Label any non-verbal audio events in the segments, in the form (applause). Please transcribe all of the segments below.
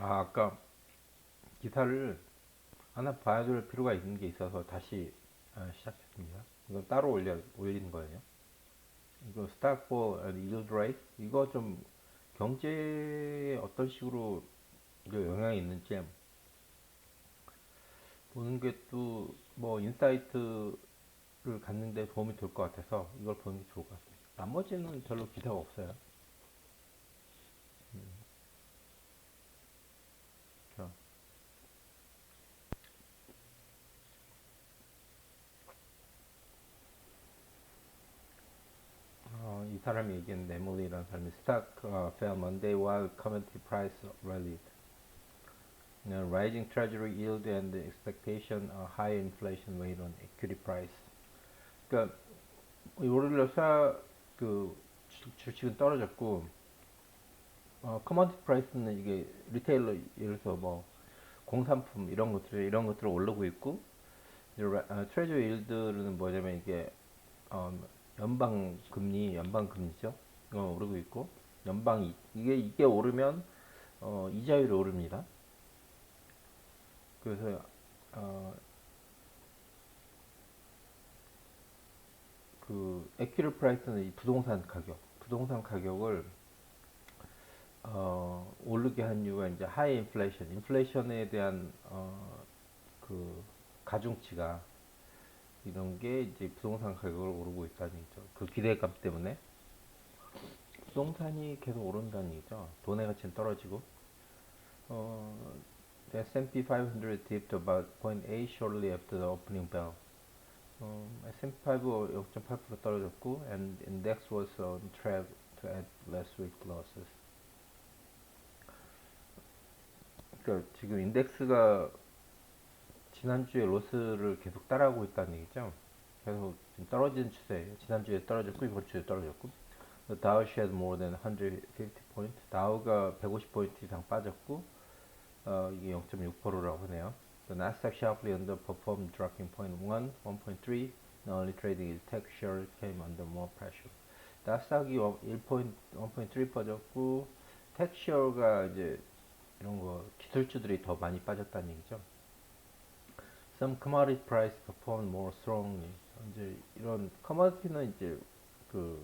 아, 아까 기사를 하나 봐줄 필요가 있는 게 있어서 다시 아, 시작했습니다. 이건 따로 올려, 올리는 거예요. 이거 Yield Rate 이거 좀 경제에 어떤 식으로 영향이 있는지 보는 게 또 뭐 인사이트를 갖는 데 도움이 될 것 같아서 이걸 보는 게 좋을 것 같습니다. 나머지는 별로 기사가 없어요. 음, 자, 어, 이 사람이 얘기했는데 에밀리라는 사람이 stock uh, fell Monday while commodity price rallied. You know, rising treasury yield and the expectation of high inflation weighed on equity price. 그러니까 월요일날 사, 그 주- 주식은 떨어졌고 어, 커머디티 프라이스는 이게 리테일러 예를 들어서 뭐 공산품 이런 것들 이런 것들을 오르고 있고 이제 라- 어, 트레저 일드는 뭐냐면 이게 어, 연방 금리 연방 금리죠. 어, 오르고 있고 연방 이- 이게 이게 오르면 어, 이자율이 오릅니다. 그래서 어, 그 에퀴리 프라이스는 이 부동산 가격, 부동산 가격을 어, 오르게 한 이유가 이제 하이 인플레이션, 인플레이션에 대한 어, 그 가중치가 이런 게 이제 부동산 가격을 오르고 있다는 얘기죠. 그 기대감 때문에 부동산이 계속 오른다는 얘기죠. 돈의 가치는 떨어지고 어, the S&P 500 dipped about 0.8 shortly after the opening bell. 어, S&P 5 0.8% 떨어졌고 and index was on track to add last week losses. 그러니까 지금 인덱스가 지난주에 로스를 계속 따라하고 있다는 얘기죠. 계속 떨어지는 추세예요. 지난주에 떨어졌고 이번 주에 떨어졌고. The Dow shed more than 150 point. 다우가 150 포인트 이상 빠졌고 어, 이게 0.6%라고 하네요. The Nasdaq sharply underperformed, dropping 0.1, 1.3. The only trading is tech shares came under more pressure. 나스닥이 1.3 빠졌고 텍시어가 이제 이런 거 기술주들이 더 많이 빠졌다는 얘기죠. Some commodity price performed more strongly. 이제 이런 커머디티는 이제 그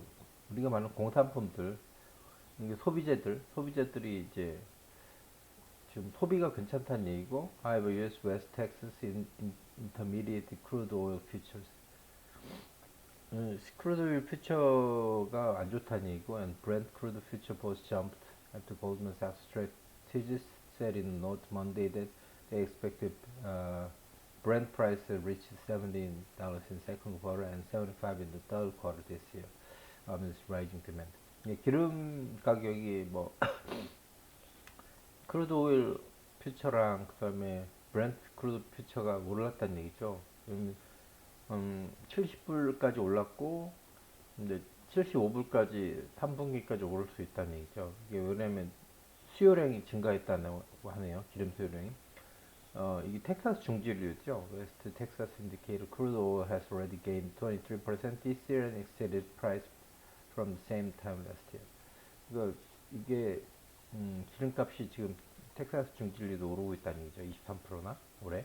우리가 말하는 공산품들, 이게 소비재들, 소비재들이 이제 지금 소비가 괜찮다는 얘기고, however, U.S. West Texas in, in, Intermediate Crude Oil Futures, 크루드 오일 퓨처가 안 좋다는 얘기고, and Brent crude future both jumped after Goldman Sachs strategists said in note Monday that they expected uh, Brent price to reach $70 in second quarter and 75 in the third quarter this year amidst rising demand. 예, 기름 가격이 뭐 크루드 오일 퓨처랑 그다음에 브렌트 크루드 퓨처가 올랐다는 얘기죠. 음, 음, 70불까지 올랐고 근데 75불까지 3분기까지 오를 수 있다는 얘기죠. 이게 왜냐면 수요량이 증가했다고 하네요. 기름 수요량이. 어, 이게 텍사스 중지류죠. West Texas indicator crude oil has already gained 23% this year and exceeded price from the same time last year. 이거 이게 음, 기름값이 지금 텍사스 중진리도 오르고 있다는 얘기죠. 23%나 올해.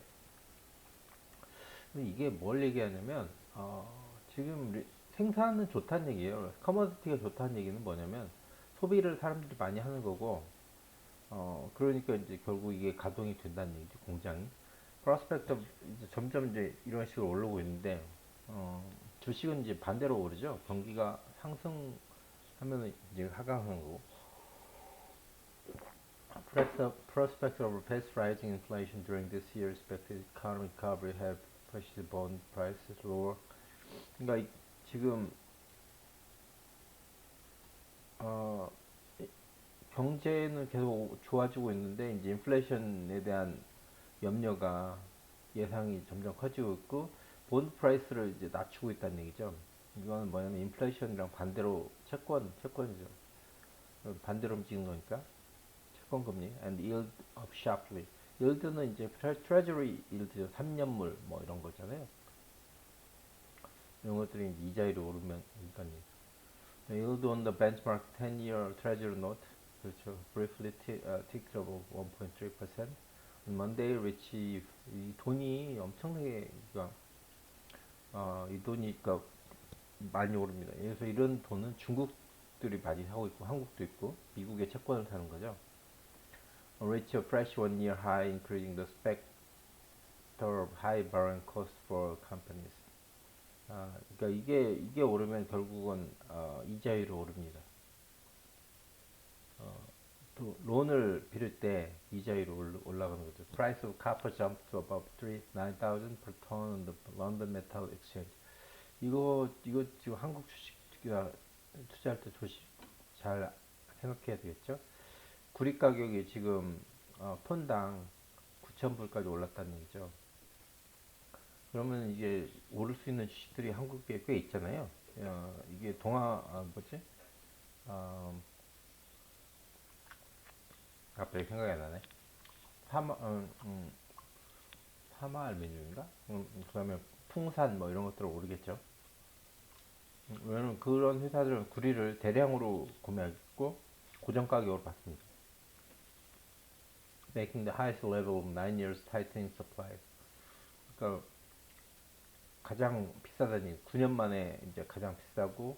이게 뭘 얘기하냐면 어, 지금 리- 생산은 좋다는 얘기예요. 커머디티가 좋다는 얘기는 뭐냐면 소비를 사람들이 많이 하는 거고 어, 그러니까 이제 결국 이게 가동이 된다는 얘기죠. 공장이. 프로스펙트 이제 점점 이제 이런 식으로 오르고 있는데 어, 주식은 이제 반대로 오르죠. 경기가 상승하면 이제 하강하는 거고. Pros- Prospect of fast rising inflation during this year expected economic recovery have pushed bond prices lower. 그러니까 이- 지금 어, 이- 경제는 계속 좋아지고 있는데 이제 인플레이션에 대한 염려가 예상이 점점 커지고 있고 본드 프라이스를 이제 낮추고 있다는 얘기죠. 이거는 뭐냐면 인플레이션이랑 반대로 채권 채권이죠. 반대로 움직이는 거니까 채권 금리 and yield up sharply. yield는 이제 treasury yield 3년물 뭐 이런 거잖아요. 이런 것들이 이자율이 오르면 그러니까 yield on the benchmark 10-year treasury note 그렇죠. briefly ti- 어, ticked over 1.3%. On Monday, reach 이, 이 돈이 엄청나게 그러니까 어, 이 돈이 그러니까 많이 오릅니다. 그래서 이런 돈은 중국들이 많이 사고 있고 한국도 있고 미국의 채권을 사는 거죠. Reach a fresh one-year high, increasing the specter of high borrowing costs for companies. 아, 그러니까 이게 이게 오르면 결국은 어, 이자율이 오릅니다. 어, 또 론을 빌릴 때 이자율이 올- 올라가는 거죠. Price of copper jumped to above 3 9,000 per ton on the London Metal Exchange. 이거 이거 지금 한국 주식 투자- 투자할 때 조심 잘 생각해야 되겠죠. 구리 가격이 지금 어, 톤당 9,000불까지 올랐다는 얘기죠. 그러면 이게 오를 수 있는 주식들이 한국에 꽤 있잖아요. 어, 이게 동아 아, 뭐지? 어, 갑자기 생각이 안 나네. 파마, 음, 음, 파마 알루미늄인가? 음, 그 다음에 풍산 뭐 이런 것들은 오르겠죠. 음, 왜냐면 그런 회사들은 구리를 대량으로 구매하고 고정 가격으로 받습니다. Making the highest level of nine years tightening supply. 그러니까 가장 비싸다니 9년 만에 이제 가장 비싸고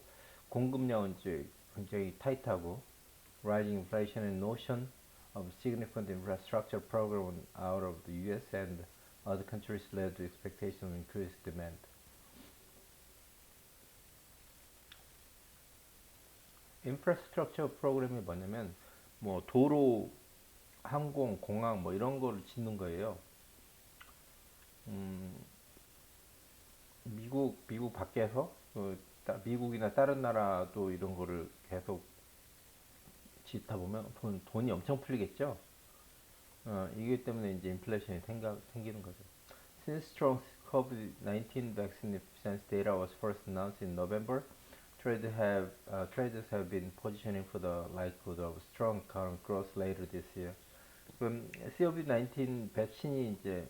공급량은 이제 굉장히 타이트하고 rising inflation and notion of significant infrastructure program out of the US and other countries led to expectation of increased demand. 인프라스트럭처 프로그램이 뭐냐면 뭐 도로, 항공, 공항 뭐 이런 거를 짓는 거예요. 음, 미국 미국 밖에서 그 따- 미국이나 다른 나라도 이런 거를 계속 짓다 보면 돈, 돈이 엄청 풀리겠죠. 어, 이기 때문에 이제 인플레이션이 생가, 생기는 거죠. Since strong COVID-19 vaccine efficiency data was first announced in November, traders have uh, traders have been positioning for the likelihood of strong economic growth later this year. 그럼 COVID-19 백신이 이제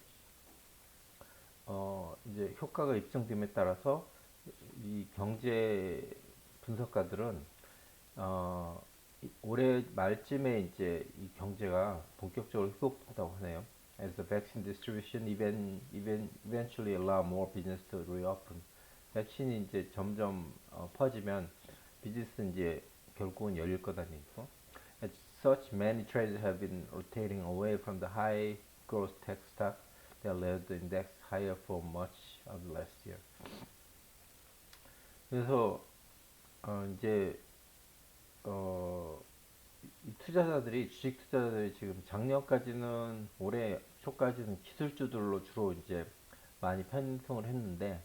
어 이제 효과가 입증됨에 따라서 이 경제 분석가들은 어 이- 올해 말쯤에 이제 이 경제가 본격적으로 회복한다고 하네요. As the vaccine distribution even, even eventually allow more business to reopen. 백신이 이제 점점 어, 퍼지면 비즈니스 이제 결국은 열릴 거다는 얘기고. As such, many traders have been rotating away from the high growth tech stock that led the index higher for much of last year. 그래서 어, 이제 어, 이 투자자들이 주식 투자자들이 지금 작년까지는 올해 초까지는 기술주들로 주로 이제 많이 편성을 했는데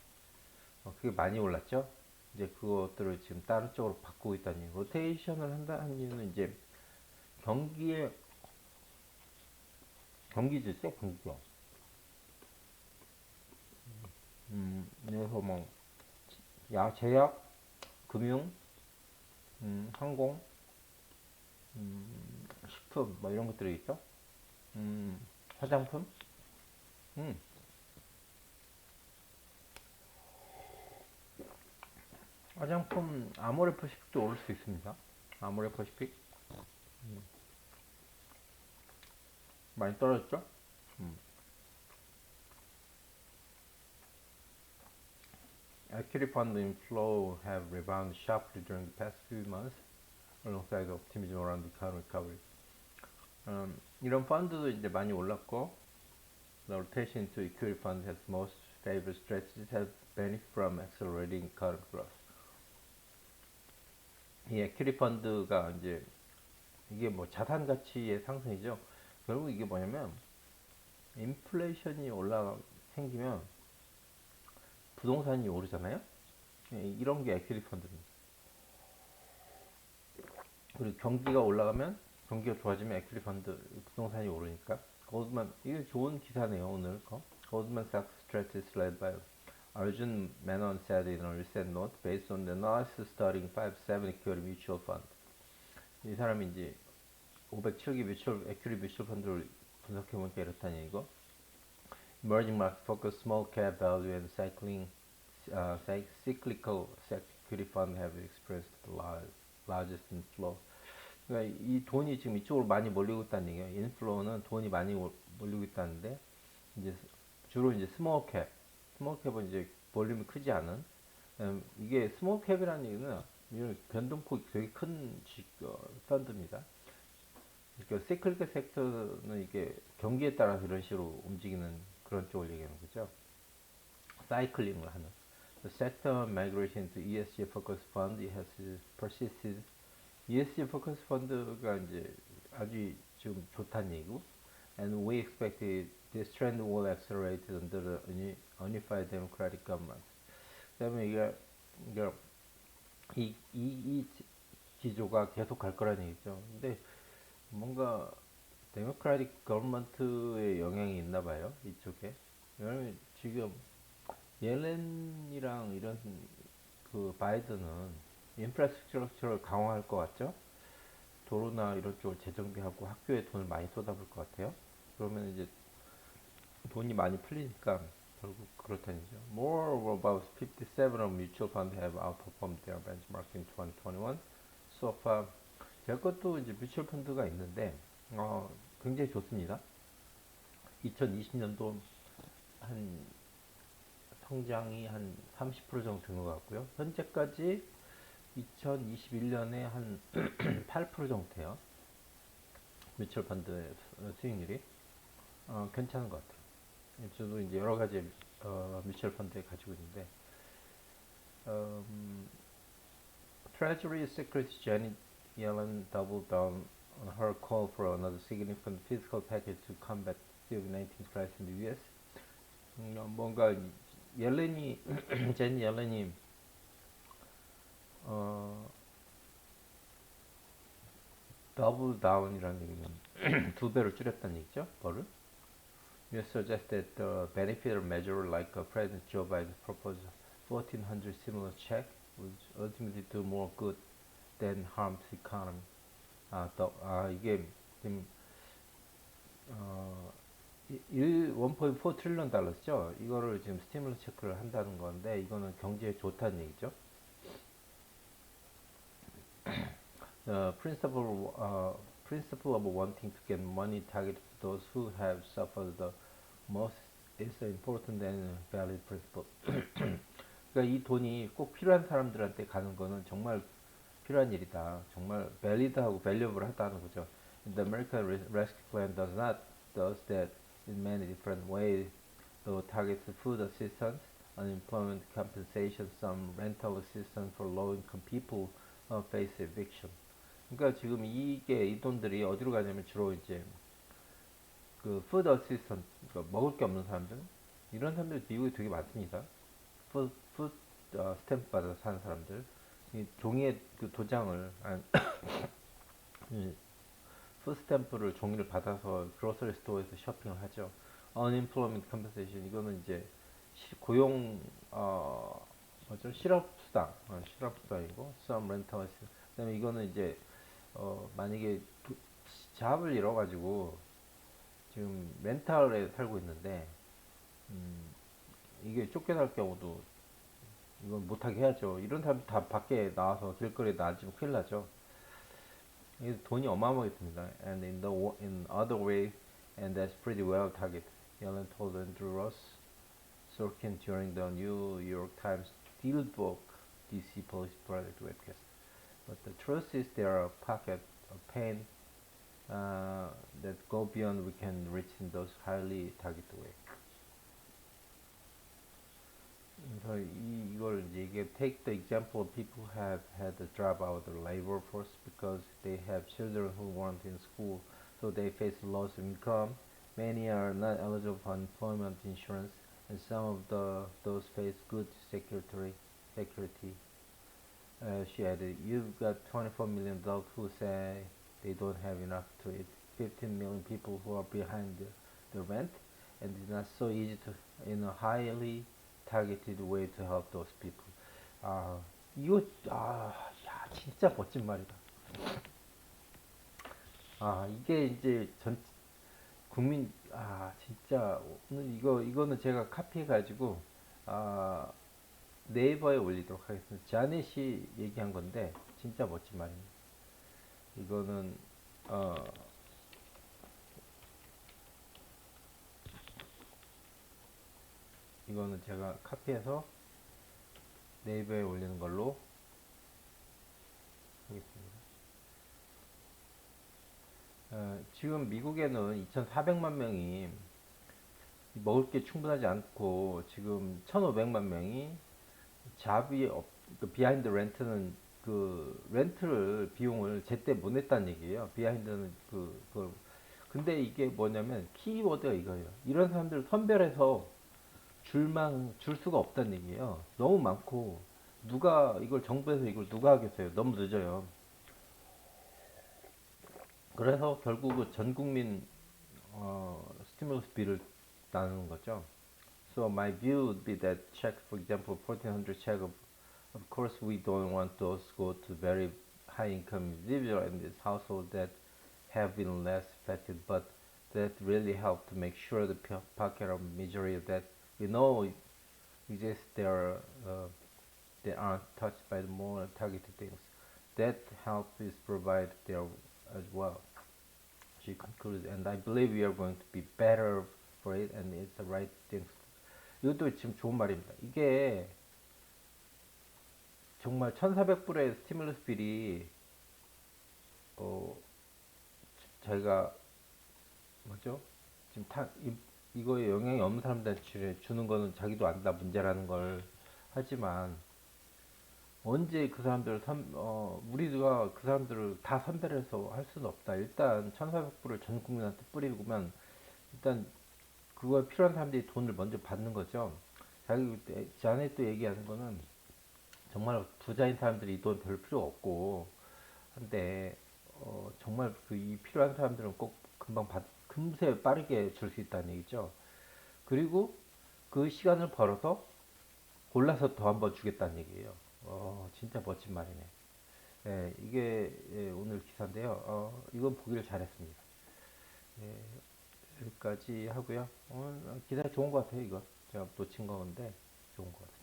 어, 그게 많이 올랐죠. 이제 그것들을 지금 다른 쪽으로 바꾸고 있다니 로테이션을 한다 한 이유는 이제 경기에 경기지죠 경기죠. 음, 그래서 뭐 야, 제약, 금융, 음, 항공, 음, 식품 뭐 이런 것들이 있죠. 음, 화장품, 음, 화장품 아모레퍼시픽도 오를 수 있습니다. 아모레퍼시픽 음, 많이 떨어졌죠? 음. Equity fund inflow have rebounded sharply during the past few months, alongside optimism around economic recovery. 음, 이런 펀드도 이제 많이 올랐고, the rotation to equity fund has most favored strategies have benefit from accelerating economic growth. 이 equity 펀드가 이제 이게 뭐 자산 가치의 상승이죠. 결국 이게 뭐냐면 인플레이션이 올라 생기면 부동산이 오르잖아요. 예, 이런 게 에퀴티 펀드입니다. 그리고 경기가 올라가면 경기가 좋아지면 에퀴티 펀드 부동산이 오르니까 고드만 이게 좋은 기사네요 오늘 거. Goldman Sachs by Arjun Menon said in a recent note based on the analysis studying 5-7 equity mutual fund. 이 사람이 이제 507개 뮤추얼 에퀴티 뮤추얼 펀드를 분석해 보니까 이렇다는 얘기고 emerging market focus small cap value and cycling uh, cyclical security fund have experienced the large, largest inflow. 그러니까 이 돈이 지금 이쪽으로 많이 몰리고 있다는 얘기예요. 인플로우는 돈이 많이 올- 몰리고 있다는데 이제 주로 이제 스몰 캡, 스몰 캡은 이제 볼륨이 크지 않은 음, 이게 스몰 캡이라는 얘기는 이런 변동폭이 되게 큰 어, 펀드입니다. 그러니까 시클리컬 섹터는 이게 경기에 따라서 이런 식으로 움직이는 그런 쪽을 얘기하는 거죠. 사이클링을 하는. The sector migration to ESG focused fund has persisted. ESG focused fund가 이제 아주 지금 좋다는 얘기고, and we expect this trend will accelerate under the uni- unified democratic government. 그다음에 이게 이게 이, 이, 이 지- 기조가 계속 갈 거라는 얘기죠. 근데 뭔가 데모크라틱 거버먼트의 영향이 있나 봐요. 이쪽에. 왜냐면 지금 옐렌이랑 이런 그 바이든은 인프라스트럭처를 강화할 것 같죠? 도로나 이런 쪽을 재정비하고 학교에 돈을 많이 쏟아볼 것 같아요. 그러면 이제 돈이 많이 풀리니까 결국 그렇다는 얘기죠. More about 57 of mutual funds have outperformed their benchmark in 2021. So far, 제 것도 이제 뮤추얼 펀드가 있는데 어, 굉장히 좋습니다. 2020년도 한 성장이 한 30% 정도 된 것 같고요. 현재까지 2021년에 한 (clears throat) 8% 정도 돼요. 뮤추얼 펀드의 수- 수익률이 어, 괜찮은 것 같아요. 저도 이제 여러 가지 어, 뮤추얼 펀드에 가지고 있는데 음, Treasury Secretary Janet Yellen doubled down on her call for another significant fiscal package to combat COVID-19 crisis in the U.S. 음, 어, 뭔가 옐렌이 (clears throat) 제니 옐렌이 어, 더블 다운이라는 얘기는 (clears throat) 두 배로 줄였다는 얘기죠, 벌을. You suggest that the benefit of measure like uh, President Joe Biden's proposed 1400 stimulus check would ultimately do more good than harm to economy. 아, 더, 아 이게 지금 어, 1.4 트릴리언 달러죠. 이거를 지금 스티뮬러스 체크를 한다는 건데 이거는 경제에 좋다는 얘기죠. The principle, uh, principle of wanting to get money targeted to those who have suffered the most is an important and valid principle. 그러니까 이 돈이 꼭 필요한 사람들한테 가는 거는 정말 필요한 일이다. 정말 valid하고 valuable 하다는 거죠. The American Res- Rescue Plan does not does that in many different ways. Though targets food assistance, unemployment compensation, some rental assistance for low-income people uh, face eviction. 그러니까 지금 이게 이 돈들이 어디로 가냐면 주로 이제 그 food assistance, 그러니까 먹을 게 없는 사람들 이런 사람들 미국에 되게 많습니다. food, food 어, 스탬프 받아서 사는 사람들 이 종이에 그 도장을 안 (coughs) 이 푸드 스탬프를 종이를 받아서 그로서리 스토어에서 쇼핑을 하죠. unemployment compensation 이거는 이제 시- 고용 어 뭐죠 실업 수당 어, 실업 수당이고 some assistance 그다음에 이거는 이제 어 만약에 도, 잡을 잃어가지고 지금 렌탈에 살고 있는데 음 이게 쫓겨날 경우도 이건 못하게 해야죠. 이런 사람 다 밖에 나와서 길거리에 나앉으면 큰일 나죠. 이게 돈이 어마어마하게 듭니다. And in the wo- in other way, and that's pretty well targeted. Yellen told Andrew Ross Sorkin during the New York Times Steelbook DC Policy Project webcast. But the truth is there are pockets of pain uh, that go beyond we can reach in those highly targeted way. 그래서 이, 이걸 이제 이게 take the example of people who have had to drop out of the labor force because they have children who weren't in school, so they face loss of income. Many are not eligible for unemployment insurance, and some of the those face good security. Security. Uh, she added, "You've got 24 million adults who say they don't have enough to eat. 15 million people who are behind the, the rent, and it's not so easy to, in a highly targeted way to help those people. 아, 이거, 아, 야, 진짜 멋진 말이다. 아, 이게 이제 전, 국민, 아, 진짜, 오늘 이거, 이거는 제가 카피해가지고, 아, 네이버에 올리도록 하겠습니다. 자넷이 얘기한 건데, 진짜 멋진 말입니다. 이거는 어 이거는 제가 카피해서 네이버에 올리는 걸로 하겠습니다. 어, 지금 미국에는 2,400만 명이 먹을 게 충분하지 않고 지금 1,500만 명이 잡이 없, 그 비하인드 렌트는 그 렌트를 비용을 제때 못 냈다는 얘기예요. 비하인드는 그, 그 근데 이게 뭐냐면 키워드가 이거예요. 이런 사람들을 선별해서 줄만 줄 수가 없다는 얘기예요. 너무 많고 누가 이걸 정부에서 이걸 누가 하겠어요? 너무 늦어요. 그래서 결국은 전 국민 어, 스티뮬러스 비를 나누는 거죠. So my view would be that check, for example, 1400 check of, of course we don't want those go to very high income individual in this household that have been less affected, but that really help to make sure the po- pocket of majority that we know exist there uh, that aren't touched by the more targeted things. That help is provided there as well. She concludes, and I believe we are going to be better for it, and it's the right thing. 이것도 지금 좋은 말입니다. 이게 정말 1,400불의 스티뮬러스 빌이 어 저희가 뭐죠? 지금 타, 이, 이거에 영향이 없는 사람들한테 주는 거는 자기도 안다 문제라는 걸 하지만 언제 그 사람들을 선, 어, 우리가 그 사람들을 다 선별해서 할 수는 없다. 일단 1,400불을 전 국민한테 뿌리고면 일단 그거에 필요한 사람들이 돈을 먼저 받는 거죠. 자기 전에 또 얘기하는 거는 정말 부자인 사람들이 이 돈 별 필요 없고 한데 어, 정말 그 이 필요한 사람들은 꼭 금방 받, 금세 빠르게 줄 수 있다는 얘기죠. 그리고 그 시간을 벌어서 골라서 더 한 번 주겠다는 얘기예요. 어, 진짜 멋진 말이네. 예, 이게 예, 오늘 기사인데요. 어, 이건 보기를 잘했습니다. 예, 여기까지 하고요. 오늘 기사 좋은 것 같아요. 이거 제가 놓친 건데 좋은 것 같아요.